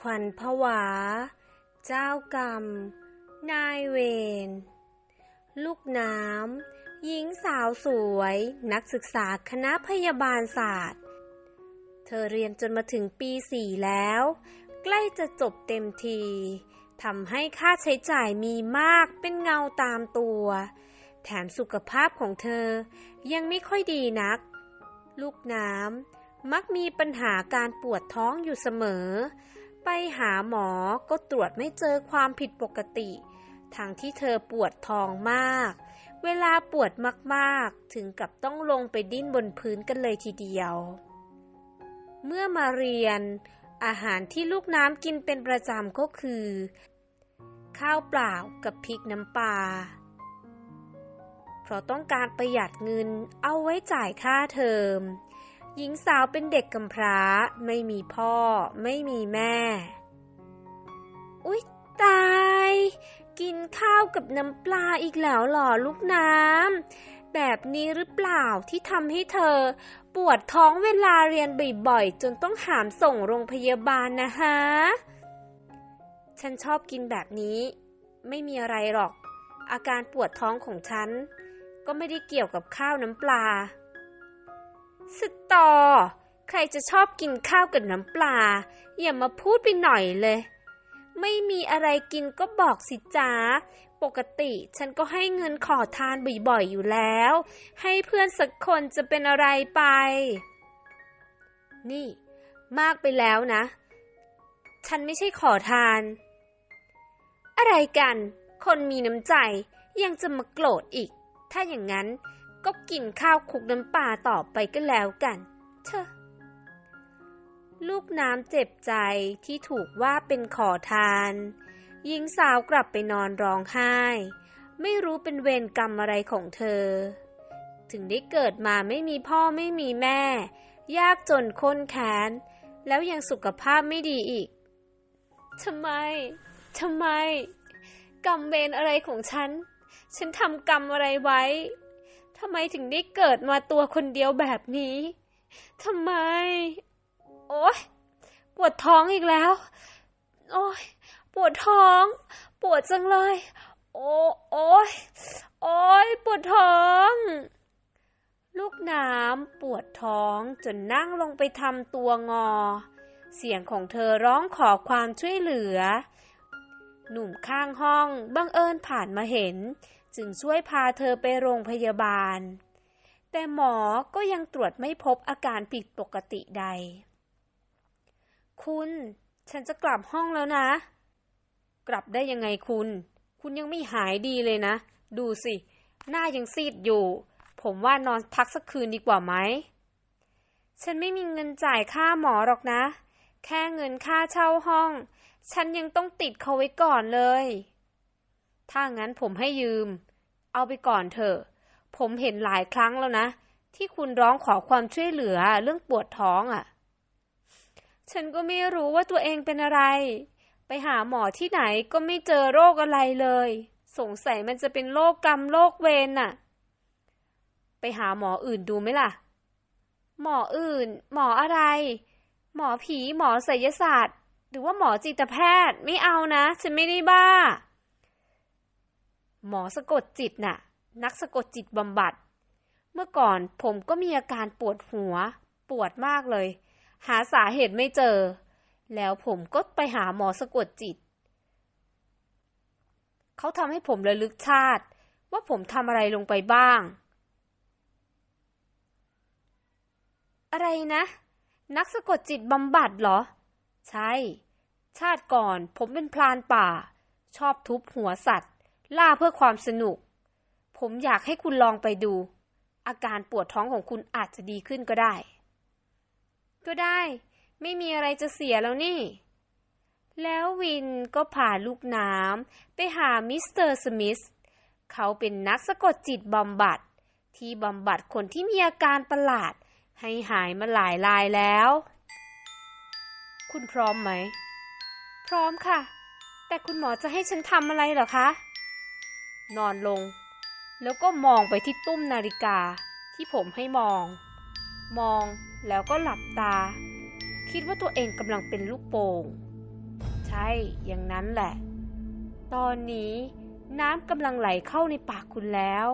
ขวัญผวา เจ้ากรรม นายเวร ลูกน้ำ หญิงสาวสวย นักศึกษาคณะพยาบาลศาสตร์ เธอเรียนจนมาถึงปีสี่แล้ว ใกล้จะจบเต็มทีทำให้ค่าใช้จ่ายมีมากเป็นเงาตามตัว แถมสุขภาพของเธอยังไม่ค่อยดีนัก ลูกน้ำมักมีปัญหาการปวดท้องอยู่เสมอ ไปหาหมอก็ตรวจไม่เจอความผิดปกติทั้งที่เธอปวดท้องมาก เวลาปวดมากๆ ถึงกับต้องลงไปดิ้นบนพื้นกันเลยทีเดียว เมื่อมาเรียน อาหารที่ลูกน้ำกินเป็นประจำก็คือ ข้าวเปล่ากับพริกน้ำปลาเพราะต้องการประหยัดเงินเอาไว้จ่ายค่าเทอม หญิงสาวเป็นเด็กกำพร้า ไม่มีพ่อ ไม่มีแม่ อุ๊ย ตาย กินข้าวกับน้ำปลาอีกแล้วหรอลูกน้ำ แบบนี้หรือเปล่าที่ทำให้เธอ ปวดท้องเวลาเรียนบ่อยๆ จนต้องหามส่งโรงพยาบาลนะฮะ ฉันชอบกินแบบนี้ ไม่มีอะไรหรอก อาการปวดท้องของฉัน ก็ไม่ได้เกี่ยวกับข้าวน้ำปลา สตอ ใครจะชอบกินข้าวกับน้ำปลา อย่ามาพูดไปหน่อยเลย ไม่มีอะไรกินก็บอกสิจ้า ปกติฉันก็ให้เงินขอทานบ่อยๆอยู่แล้ว ให้เพื่อนสักคนจะเป็นอะไรไป นี่ มากไปแล้วนะ ฉันไม่ใช่ขอทาน อะไรกัน คนมีน้ำใจยังจะมาโกรธอีก ถ้าอย่างนั้น ก็กินข้าวคลุกน้ำปลาต่อไปก็แล้วกันเชอลูกน้ำเจ็บใจที่ถูกว่าเป็นขอทานหญิงสาวกลับไปนอนร้องไห้ ไม่รู้เป็นเวรกรรมอะไรของเธอ ถึงได้เกิดมาไม่มีพ่อไม่มีแม่ ยากจนค้นแค้น แล้วยังสุขภาพไม่ดีอีกทำไมทำไม กรรมเวรอะไรของฉัน ฉันทำกรรมอะไรไว้ ทำไมถึงได้เกิดมาตัวคนเดียวแบบนี้ ทำไม โอ๊ย ปวดท้องอีกแล้ว โอ๊ย ปวดท้อง ปวดจังเลย โอ้โอ๊ย โอ๊ย ปวดท้อง ลูกน้ำปวดท้องจนนั่งลงไปทำตัวงอ เสียงของเธอร้องขอความช่วยเหลือ หนุ่มข้างห้องบังเอิญผ่านมาเห็น จึงช่วยพาเธอไปโรงพยาบาล แต่หมอก็ยังตรวจไม่พบอาการผิดปกติใด คุณ ฉันจะกลับห้องแล้วนะ กลับได้ยังไงคุณ คุณยังไม่หายดีเลยนะ ดูสิ หน้ายังซีดอยู่ ผมว่านอนพักสักคืนดีกว่าไหม ฉันไม่มีเงินจ่ายค่าหมอหรอกนะ แค่เงินค่าเช่าห้อง ฉันยังต้องติดเขาไว้ก่อนเลย ถ้างั้นผมให้ยืม เอาไปก่อนเถอะ ผมเห็นหลายครั้งแล้วนะ ที่คุณร้องขอความช่วยเหลือเรื่องปวดท้องอะ่ะ ฉันก็ไม่รู้ว่าตัวเองเป็นอะไร ไปหาหมอที่ไหนก็ไม่เจอโรคอะไรเลย สงสัยมันจะเป็นโรคกรรมโรคเวรน่ะ ไปหาหมออื่นดูไหมล่ะ หมออื่น หมออะไร หมอผี หมอศิลศาสตร์ หรือว่าหมอจิตแพทย์ ไม่เอานะ ฉันไม่ได้บ้า หมอสะกดจิตน่ะ นักสะกดจิตบำบัด เมื่อก่อนผมก็มีอาการปวดหัว ปวดมากเลย หาสาเหตุไม่เจอ แล้วผมก็ไปหาหมอสะกดจิต เขาทำให้ผมระลึกชาติ ว่าผมทำอะไรลงไปบ้าง อะไรนะ นักสะกดจิตบำบัดเหรอ ใช่ ชาติก่อนผมเป็นพรานป่า ชอบทุบหัวสัตว์ ล่าเพื่อความสนุก ผมอยากให้คุณลองไปดู อาการปวดท้องของคุณอาจจะดีขึ้นก็ได้ ก็ได้ ไม่มีอะไรจะเสียแล้วนี่ แล้ววินก็พาลูกน้ำไปหามิสเตอร์สมิธเขาเป็นนักสะกดจิตบำบัด ที่บำบัดคนที่มีอาการประหลาด ให้หายมาหลายรายแล้ว คุณพร้อมไหม พร้อมค่ะ แต่คุณหมอจะให้ฉันทำอะไรเหรอคะ นอนลง แล้วก็มองไปที่ตุ้มนาฬิกาที่ผมให้มอง มองแล้วก็หลับตา คิดว่าตัวเองกำลังเป็นลูกโป่ง ใช่ อย่างนั้นแหละ ตอนนี้น้ำกำลังไหลเข้าในปากคุณแล้ว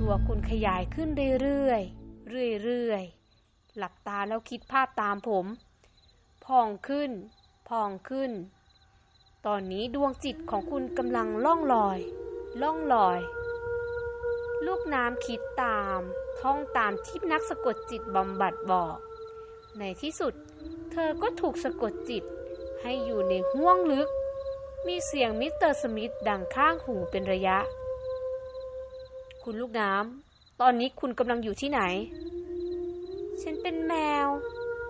ตัวคุณขยายขึ้นเรื่อยๆ เรื่อยๆ หลับตาแล้วคิดภาพตามผม พองขึ้น พองขึ้น ตอนนี้ดวงจิตของคุณกำลังล่องลอย ล่องลอย ลูกน้ำคิดตาม ท่องตามที่นักสะกดจิตบำบัดบอก ในที่สุด เธอก็ถูกสะกดจิต ให้อยู่ในห้วงลึก มีเสียงมิสเตอร์สมิธดังข้างหูเป็นระยะ คุณลูกน้ำ ตอนนี้คุณกำลังอยู่ที่ไหน ฉันเป็นแมว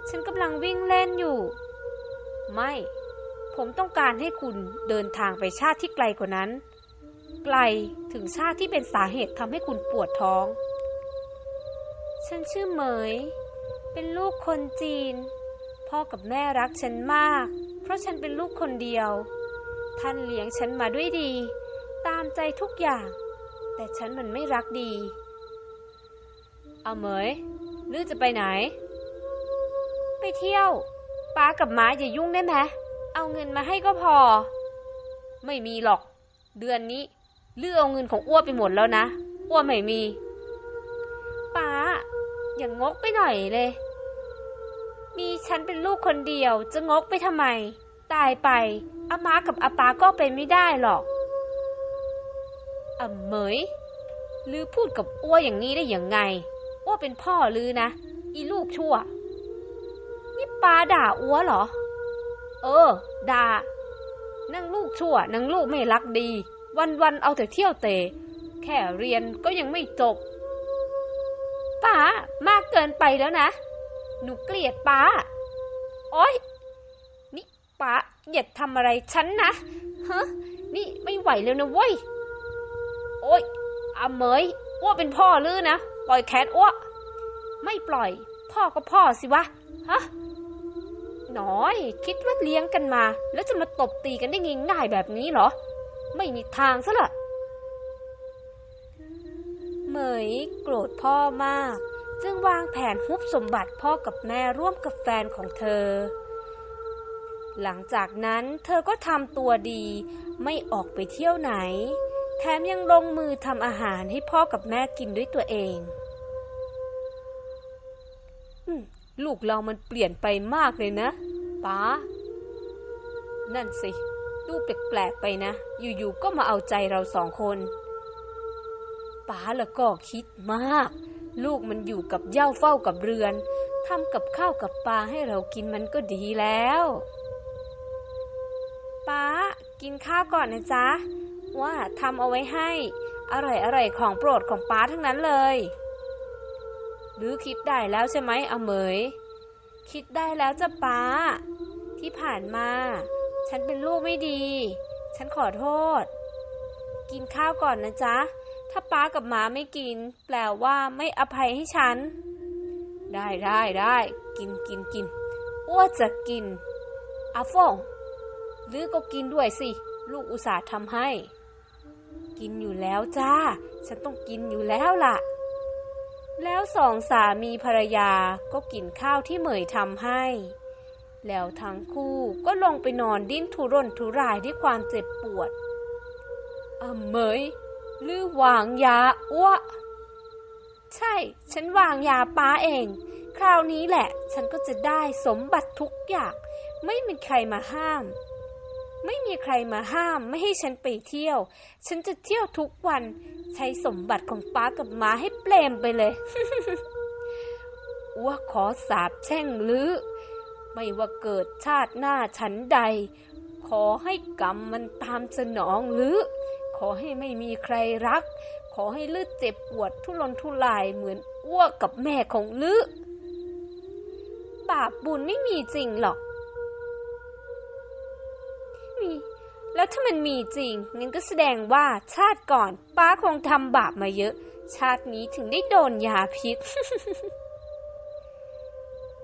ฉันกำลังวิ่งเล่นอยู่ ไม่ ผมต้องการให้คุณเดินทางไปชาติที่ไกลกว่านั้น ไกลถึงชาติที่เป็นสาเหตุทำให้คุณปวดท้อง ฉันชื่อเหมย เป็นลูกคนจีน พ่อกับแม่รักฉันมาก เพราะฉันเป็นลูกคนเดียว ท่านเลี้ยงฉันมาด้วยดี ตามใจทุกอย่าง แต่ฉันมันไม่รักดี เอาเหมยหรือจะไปไหน ไปเที่ยวป้ากับม้าอย่ายุ่งได้ไหมเอาเงินมาให้ก็พอ ไม่มีหรอก เดือนนี้ เลือเอาเงินของอ้วไปหมดแล้วนะอ้วไม่มีป้าอย่างงกไปหน่อยเลย มีฉันเป็นลูกคนเดียว จะงกไปทำไม ตายไปอามากับอาปาก็เป็นไม่ได้หรอกอะเหมยลือพูดกับอ้วอย่างนี้ได้อย่างไงอ้วเป็นพ่อลือนะ อีลูกชั่ว นี่ป้าด่าอ้วเหรอ เออ ด่านังลูกชั่วนังลูกไม่รักดี วันวันๆเอาแต่เที่ยวเตะแค่เรียนก็ยังไม่จบป้ามากเกินไปแล้วนะ หนูเกลียดป้า โอ๊ย นี่ป้าอย่าทำอะไรฉันนะฮะนี่ไม่ไหวแล้วนะเว้ย โอ๊ยอาเหมยอ้วเป็นพ่อลือนะ ปล่อยแคทอ้วไม่ปล่อย พ่อก็พ่อสิวะ ฮะ น้อย คิดว่าเลี้ยงกันมา แล้วจะมาตบตีกันได้ง่ายๆแบบนี้เหรอ ไม่มีทางซะละเหมยโกรธพ่อมาก จึงวางแผนฮุบสมบัติพ่อกับแม่ร่วมกับแฟนของเธอ หลังจากนั้นเธอก็ทำตัวดี ไม่ออกไปเที่ยวไหน แถมยังลงมือทำอาหารให้พ่อกับแม่กินด้วยตัวเองลูกเรามันเปลี่ยนไปมากเลยนะป้านั่นสิ ดูแปลกๆไปนะ อยู่ๆก็มาเอาใจเราสองคนป้าละก็คิดมาก ลูกมันอยู่กับเย้าเฝ้ากับเรือนทำกับข้าวกับปลาให้เรากินมันก็ดีแล้วป้ากินข้าวก่อนนะจ๊ะ ว่าทำเอาไว้ให้ อร่อยอร่อยของโปรดของป้าทั้งนั้นเลย หรือคิดได้แล้วใช่ไหมเอเมย คิดได้แล้วจ้ะป้า ที่ผ่านมา ฉันเป็นลูกไม่ดี ฉันขอโทษ กินข้าวก่อนนะจ๊ะ ถ้าป้ากับหมาไม่กิน แปลว่าไม่อภัยให้ฉัน ได้ได้ได้ กินกินกินอ้วจะกินอาฟงหรือก็กินด้วยสิ ลูกอุตส่าห์ทำให้ กินอยู่แล้วจ้า ฉันต้องกินอยู่แล้วล่ะ แล้วสองสามีภรรยาก็กินข้าวที่เหมยทำให้ แล้วทั้งคู่ก็ลงไปนอนดิ้นทุรนทุรายด้วยความเจ็บปวดอะเมยหรือวางยาอ้วใช่ ฉันวางยาป้าเอง คราวนี้แหละ ฉันก็จะได้สมบัติทุกอย่าง ไม่มีใครมาห้าม ไม่มีใครมาห้ามไม่ให้ฉันไปเที่ยว ฉันจะเที่ยวทุกวัน ใช้สมบัติของป้ากับม้าให้เปลมไปเลยอ้วขอสาบแช่งลือ ไม่ว่าเกิดชาติหน้าฉันใด ขอให้กรรมมันตามสนองหรือ ขอให้ไม่มีใครรัก ขอให้ลือเจ็บปวดทุรนทุรายเหมือนอ้วกกับแม่ของลือบาปบุญไม่มีจริงหรอกมีแล้วถ้ามันมีจริงงั้นก็แสดงว่าชาติก่อนป้าคงทำบาปมาเยอะ ชาตินี้ถึงได้โดนยาพิษ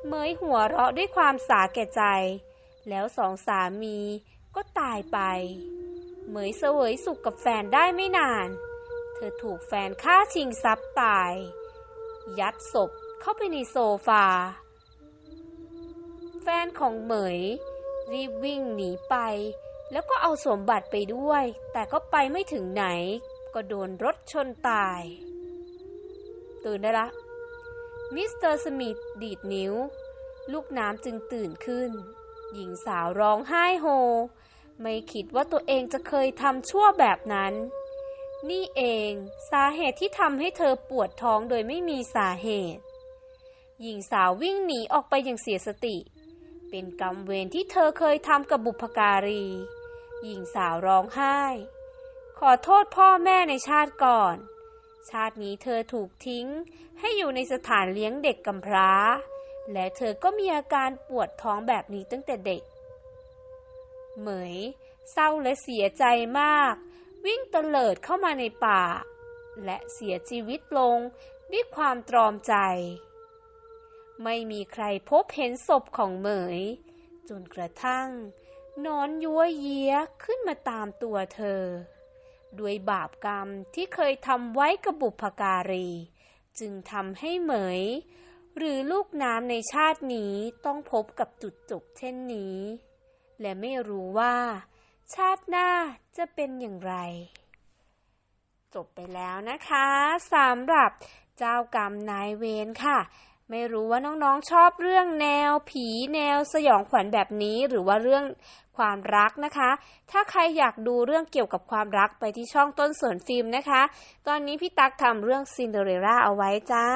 เมยหัวเราะด้วยความสาแก่ใจ แล้วสองสามีก็ตายไป เหมยเสวยสุขกับแฟนได้ไม่นาน เธอถูกแฟนฆ่าชิงทรัพย์ตาย ยัดศพเข้าไปในโซฟา แฟนของเหมย รีบวิ่งหนีไป แล้วก็เอาสมบัติไปด้วย แต่ก็ไปไม่ถึงไหน ก็โดนรถชนตาย ตื่นได้ละ มิสเตอร์สมิธดีดนิ้ว ลูกน้ำจึงตื่นขึ้น หญิงสาวร้องไห้โฮ ไม่คิดว่าตัวเองจะเคยทำชั่วแบบนั้น นี่เองสาเหตุที่ทำให้เธอปวดท้องโดยไม่มีสาเหตุ หญิงสาววิ่งหนีออกไปอย่างเสียสติ เป็นกรรมเวรที่เธอเคยทำกับบุพการี หญิงสาวร้องไห้ ขอโทษพ่อแม่ในชาติก่อน ชาตินี้เธอถูกทิ้ง ให้อยู่ในสถานเลี้ยงเด็กกำพร้า และเธอก็มีอาการปวดท้องแบบนี้ตั้งแต่เด็ก เหมย เศร้าและเสียใจมาก วิ่งเตลิดเข้ามาในป่า และเสียชีวิตลงด้วยความตรอมใจ ไม่มีใครพบเห็นศพของเหมย จนกระทั่งนอนยัวเยียขึ้นมาตามตัวเธอ ด้วยบาปกรรมที่เคยทำไว้กับบุพการี จึงทำให้เหมย หรือลูกน้ำในชาตินี้ต้องพบกับจุดจบเช่นนี้ และไม่รู้ว่า ชาติหน้าจะเป็นอย่างไร จบไปแล้วนะคะสำหรับเจ้ากรรมนายเวรค่ะ ไม่รู้ว่าน้องๆชอบเรื่องแนวผีแนวสยองขวัญแบบนี้หรือว่าเรื่องความรักนะคะ ถ้าใครอยากดูเรื่องเกี่ยวกับความรักไปที่ช่องต้นสวนฟิล์มนะคะ ตอนนี้พี่ตั๊กทำเรื่องซินเดอเรลล่าเอาไว้จ้า